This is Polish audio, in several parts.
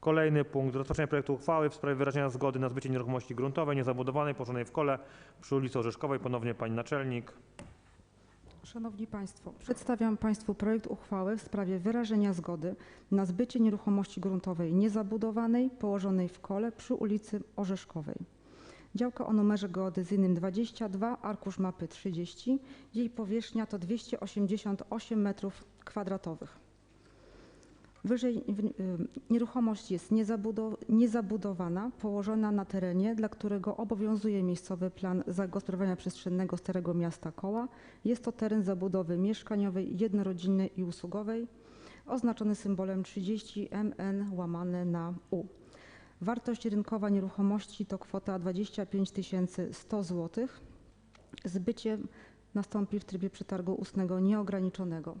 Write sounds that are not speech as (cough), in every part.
Kolejny punkt. Rozpatrzenie projektu uchwały w sprawie wyrażenia zgody na zbycie nieruchomości gruntowej niezabudowanej położonej w kole przy ulicy Orzeszkowej. Ponownie pani naczelnik. Szanowni Państwo, przedstawiam Państwu projekt uchwały w sprawie wyrażenia zgody na zbycie nieruchomości gruntowej niezabudowanej położonej w kole przy ulicy Orzeszkowej. Działka o numerze geodezyjnym 22, arkusz mapy 30. Jej powierzchnia to 288 m2. Wyżej y, nieruchomość jest niezabudo- niezabudowana, położona na terenie, dla którego obowiązuje miejscowy plan zagospodarowania przestrzennego Starego Miasta Koła. Jest to teren zabudowy mieszkaniowej, jednorodzinnej i usługowej, oznaczony symbolem 30 MN łamane na U. Wartość rynkowa nieruchomości to kwota 25 100 zł. Zbycie nastąpi w trybie przetargu ustnego nieograniczonego.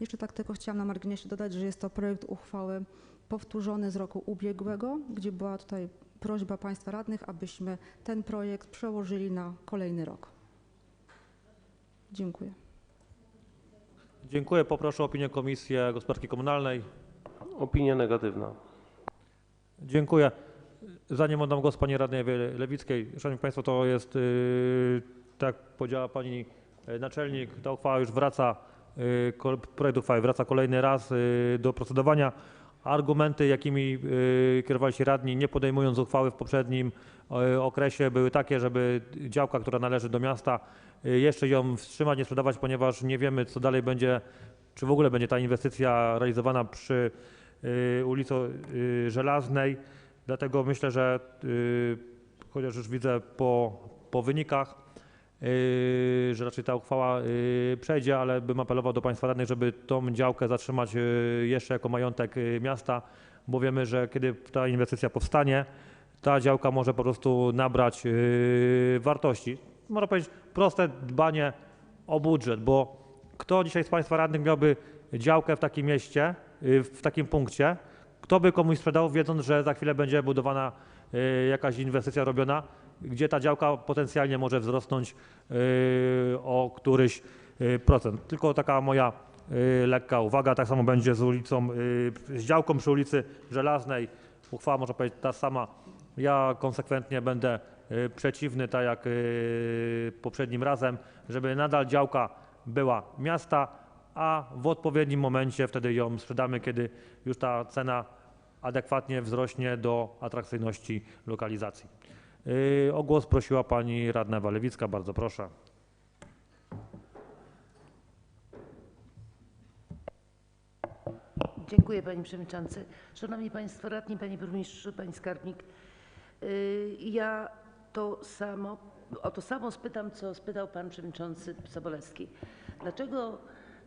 Jeszcze tak tylko chciałam na marginesie dodać, że jest to projekt uchwały powtórzony z roku ubiegłego, gdzie była tutaj prośba Państwa radnych, abyśmy ten projekt przełożyli na kolejny rok. Dziękuję. Dziękuję. Poproszę o opinię Komisji Gospodarki Komunalnej. Opinia negatywna. Dziękuję. Zanim oddam głos pani radnej Ewie Lewickiej, szanowni państwo, to jest, yy, tak powiedziała pani e, naczelnik, ta uchwała już wraca, projekt uchwały wraca kolejny raz yy, do procedowania. Argumenty, jakimi yy, kierowali się radni, nie podejmując uchwały w poprzednim okresie, były takie, żeby działka, która należy do miasta, jeszcze ją wstrzymać, nie sprzedawać, ponieważ nie wiemy, co dalej będzie, czy w ogóle będzie ta inwestycja realizowana przy ulicy Żelaznej. Dlatego myślę, że chociaż już widzę po, po wynikach, że raczej ta uchwała yy, przejdzie, ale bym apelował do Państwa radnych, żeby tą działkę zatrzymać yy, jeszcze jako majątek yy, miasta, bo wiemy, że kiedy ta inwestycja powstanie, ta działka może po prostu nabrać yy, wartości. Można powiedzieć proste dbanie o budżet, bo kto dzisiaj z Państwa radnych miałby działkę w takim mieście, yy, w takim punkcie, kto by komuś sprzedał, wiedząc, że za chwilę będzie budowana jakaś inwestycja robiona, gdzie ta działka potencjalnie może wzrosnąć y, o któryś y, procent. Tylko taka moja y, lekka uwaga. Tak samo będzie z ulicą, z działką przy ulicy Żelaznej. Uchwała można powiedzieć ta sama. Ja konsekwentnie będę przeciwny, tak jak poprzednim razem, żeby nadal działka była miasta, a w odpowiednim momencie wtedy ją sprzedamy, kiedy już ta cena adekwatnie wzrośnie do atrakcyjności lokalizacji. Yy, o głos prosiła pani radna Ewa Lewicka, bardzo proszę. Dziękuję Panie Przewodniczący. Szanowni Państwo Radni, Panie Burmistrzu, Pani Skarbnik. Yy, Ja to samo, o to samo spytam, co spytał Pan Przewodniczący Sobolewski. Dlaczego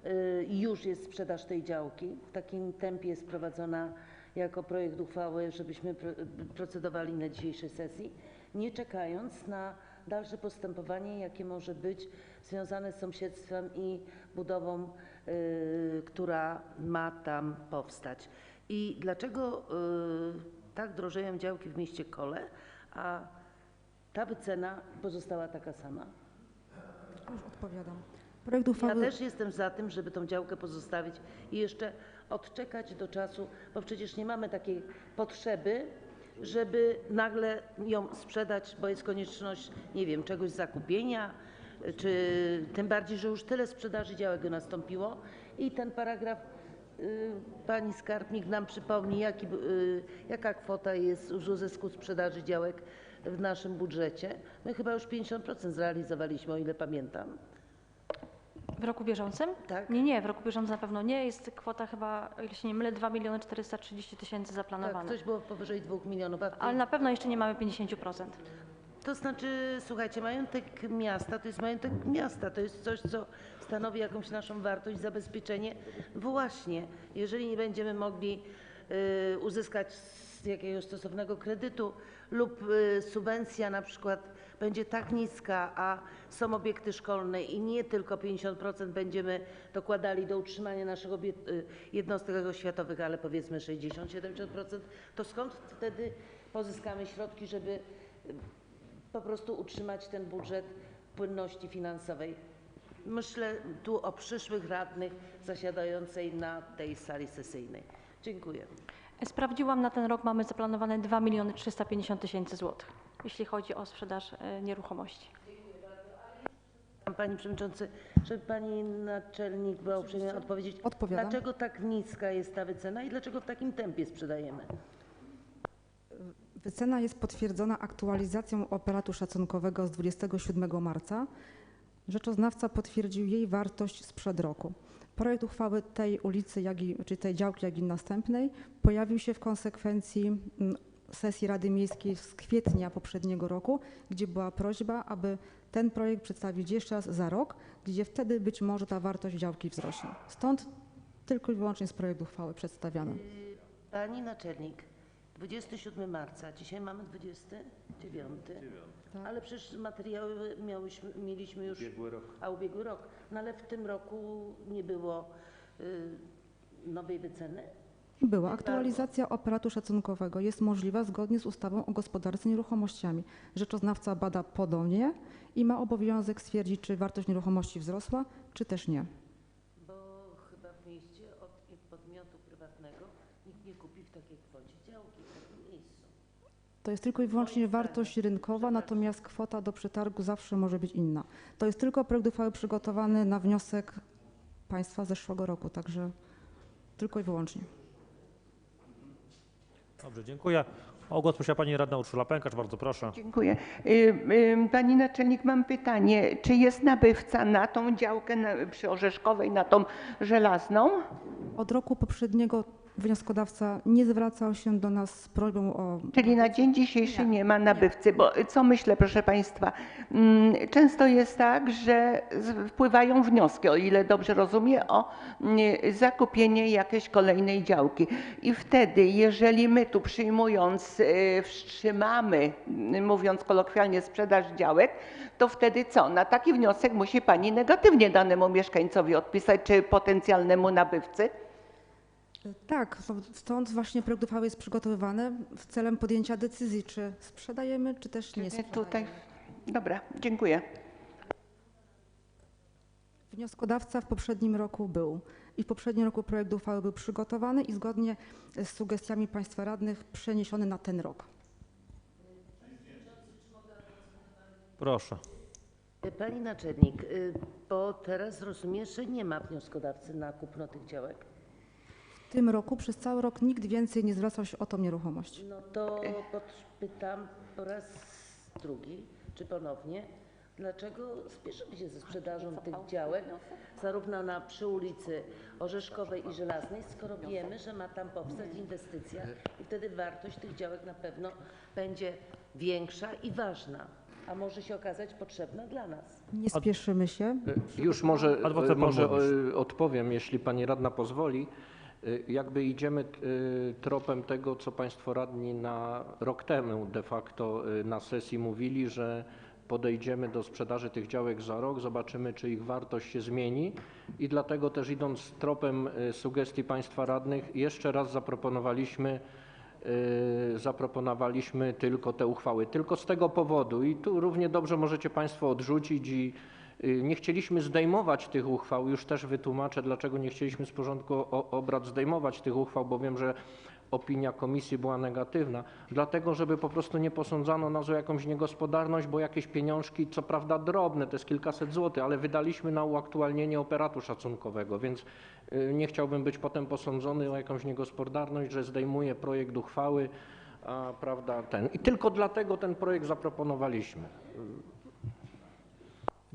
yy, już jest sprzedaż tej działki? W takim tempie jest prowadzona jako projekt uchwały, żebyśmy pro- procedowali na dzisiejszej sesji, nie czekając na dalsze postępowanie, jakie może być związane z sąsiedztwem i budową, y, która ma tam powstać. I dlaczego y, tak drożeją działki w mieście Kole, a ta wycena pozostała taka sama? Już odpowiadam. Projekt Ja uchwały... też jestem za tym, żeby tą działkę pozostawić i jeszcze odczekać do czasu, bo przecież nie mamy takiej potrzeby, żeby nagle ją sprzedać, bo jest konieczność, nie wiem, czegoś zakupienia, czy tym bardziej, że już tyle sprzedaży działek nastąpiło i ten paragraf y, pani skarbnik nam przypomni, jaki, y, jaka kwota jest już uzysku sprzedaży działek w naszym budżecie. My chyba już 50% zrealizowaliśmy, o ile pamiętam. W roku bieżącym? Tak? Nie, nie, w roku bieżącym na pewno nie. Jest kwota chyba, ile się nie mylę, 2 miliony 430 tysięcy Tak, zaplanowana. coś było powyżej 2 milionów. A w Ale na pewno jeszcze nie mamy 50%. To znaczy, słuchajcie, majątek miasta to jest majątek miasta, to jest coś, co stanowi jakąś naszą wartość, zabezpieczenie. Właśnie, jeżeli nie będziemy mogli y, uzyskać z jakiegoś stosownego kredytu lub y, subwencja na przykład będzie tak niska, a są obiekty szkolne i nie tylko 50% będziemy dokładali do utrzymania naszych y, jednostek oświatowych, ale powiedzmy 60-70%, to skąd wtedy pozyskamy środki, żeby y, po prostu utrzymać ten budżet płynności finansowej. Myślę tu o przyszłych radnych zasiadającej na tej sali sesyjnej. Dziękuję. Sprawdziłam, na ten rok mamy zaplanowane 2 miliony 350 tysięcy złotych, jeśli chodzi o sprzedaż e, nieruchomości. Pani Przewodniczący, żeby Pani Naczelnik była uprzejma odpowiedzieć, Odpowiadam. dlaczego tak niska jest ta wycena i dlaczego w takim tempie sprzedajemy? Wycena jest potwierdzona aktualizacją operatu szacunkowego z 27 marca. Rzeczoznawca potwierdził jej wartość sprzed roku. Projekt uchwały tej ulicy, czy tej działki, jak i następnej pojawił się w konsekwencji mm, sesji Rady Miejskiej z kwietnia poprzedniego roku, gdzie była prośba, aby ten projekt przedstawić jeszcze raz za rok, gdzie wtedy być może ta wartość działki wzrośnie. Stąd tylko i wyłącznie jest projekt uchwały przedstawiany. Pani Naczelnik, 27 marca, dzisiaj mamy 29, Tak. ale przecież materiały miałyśmy, mieliśmy już... Ubiegły rok. A ubiegły rok. No ale w tym roku nie było y, nowej wyceny? Była. Aktualizacja operatu szacunkowego jest możliwa zgodnie z ustawą o gospodarce nieruchomościami. Rzeczoznawca bada ponownie i ma obowiązek stwierdzić, czy wartość nieruchomości wzrosła, czy też nie. Bo chyba w mieście od podmiotu prywatnego nikt nie kupi w takiej kwocie działki w takim miejscu. To jest tylko i wyłącznie wartość rynkowa, natomiast kwota do przetargu zawsze może być inna. To jest tylko projekt uchwały przygotowany na wniosek państwa z zeszłego roku, także tylko i wyłącznie. Dobrze, dziękuję. O głos prosiła pani radna Urszula Pękacz, bardzo proszę. Dziękuję. Pani naczelnik, mam pytanie. Czy jest nabywca na tą działkę na, przy Orzeszkowej, na tą żelazną? Od roku poprzedniego wnioskodawca nie zwracał się do nas z prośbą o Czyli na dzień dzisiejszy nie ma nabywcy, bo co myślę, proszę Państwa, mm, często jest tak, że wpływają wnioski, o ile dobrze rozumiem, o mm, zakupienie jakiejś kolejnej działki. I wtedy, jeżeli my tu przyjmując, y, wstrzymamy, mm, mówiąc kolokwialnie, sprzedaż działek, to wtedy co? Na taki wniosek musi Pani negatywnie danemu mieszkańcowi odpisać, czy potencjalnemu nabywcy? Tak, stąd właśnie projekt uchwały jest przygotowywany w celem podjęcia decyzji, czy sprzedajemy, czy też nie Nie sprzedajemy. tutaj. Dobra, dziękuję. Wnioskodawca w poprzednim roku był i w poprzednim roku projekt uchwały był przygotowany i zgodnie z sugestiami państwa radnych przeniesiony na ten rok. Proszę. Pani Naczelnik, y, bo teraz rozumiem, że nie ma wnioskodawcy na kupno tych działek. W tym roku przez cały rok nikt więcej nie zwracał się o tą nieruchomość. No to podpytam po raz drugi, czy ponownie, dlaczego spieszymy się ze sprzedażą tych działek, zarówno na przy ulicy Orzeszkowej i Żelaznej, skoro wiemy, że ma tam powstać inwestycja i wtedy wartość tych działek na pewno będzie większa i ważna, a może się okazać potrzebna dla nas. Nie spieszymy się. Już może, Adwokat pan może e, odpowiem, jeśli pani radna pozwoli. E, Jakby idziemy e, tropem tego, co państwo radni na rok temu de facto e, na sesji mówili, że podejdziemy do sprzedaży tych działek za rok, zobaczymy, czy ich wartość się zmieni i dlatego też idąc tropem sugestii państwa radnych, jeszcze raz zaproponowaliśmy y, zaproponowaliśmy tylko te uchwały. Tylko z tego powodu i tu równie dobrze możecie Państwo odrzucić i y, nie chcieliśmy zdejmować tych uchwał. Już też wytłumaczę, dlaczego nie chcieliśmy z porządku obrad zdejmować tych uchwał, bo wiem, że opinia komisji była negatywna. Dlatego, żeby po prostu nie posądzano nas o jakąś niegospodarność, bo jakieś pieniążki, co prawda drobne, to jest kilkaset złotych, ale wydaliśmy na uaktualnienie operatu szacunkowego, więc y, nie chciałbym być potem posądzony o jakąś niegospodarność, że zdejmuję projekt uchwały, a prawda ten. I tylko dlatego ten projekt zaproponowaliśmy.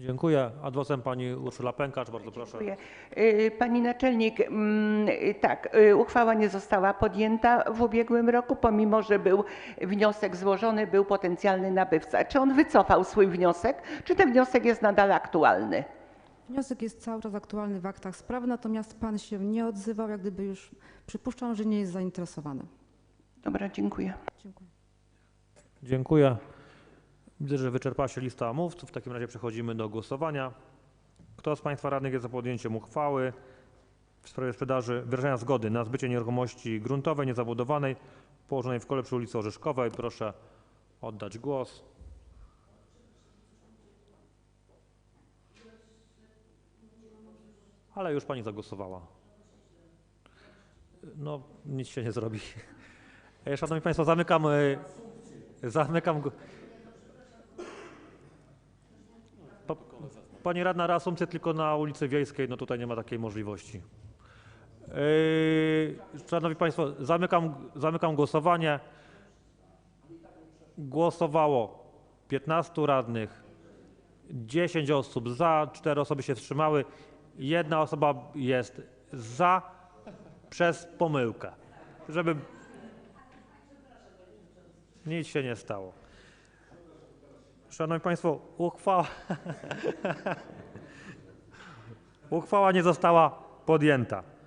Dziękuję. Adwocem pani Urszula Pękacz, bardzo proszę. Dziękuję. Y, Pani naczelnik, mm, y, tak, y, uchwała nie została podjęta w ubiegłym roku, pomimo że był wniosek złożony, był potencjalny nabywca. Czy on wycofał swój wniosek, czy ten wniosek jest nadal aktualny? Wniosek jest cały czas aktualny w aktach sprawy, natomiast pan się nie odzywał, jak gdyby już przypuszczam, że nie jest zainteresowany. Dobra, dziękuję. Dziękuję. Dziękuję. Widzę, że wyczerpała się lista mówców. W takim razie przechodzimy do głosowania. Kto z Państwa radnych jest za podjęciem uchwały w sprawie sprzedaży, wyrażenia zgody na zbycie nieruchomości gruntowej, niezabudowanej, położonej w kole przy ulicy Orzeszkowej? Proszę oddać głos. Ale już Pani zagłosowała. No, nic się nie zrobi. Szanowni Państwo, zamykam, e, zamykam. Pa- Pani radna reasumpcję tylko na ulicy Wiejskiej, no tutaj nie ma takiej możliwości. Yy, Szanowni Państwo, zamykam, zamykam głosowanie. Głosowało 15 radnych, 10 osób za, 4 osoby się wstrzymały, jedna osoba jest za przez pomyłkę. Żeby nic się nie stało. Szanowni Państwo, uchwała, (laughs) uchwała nie została podjęta.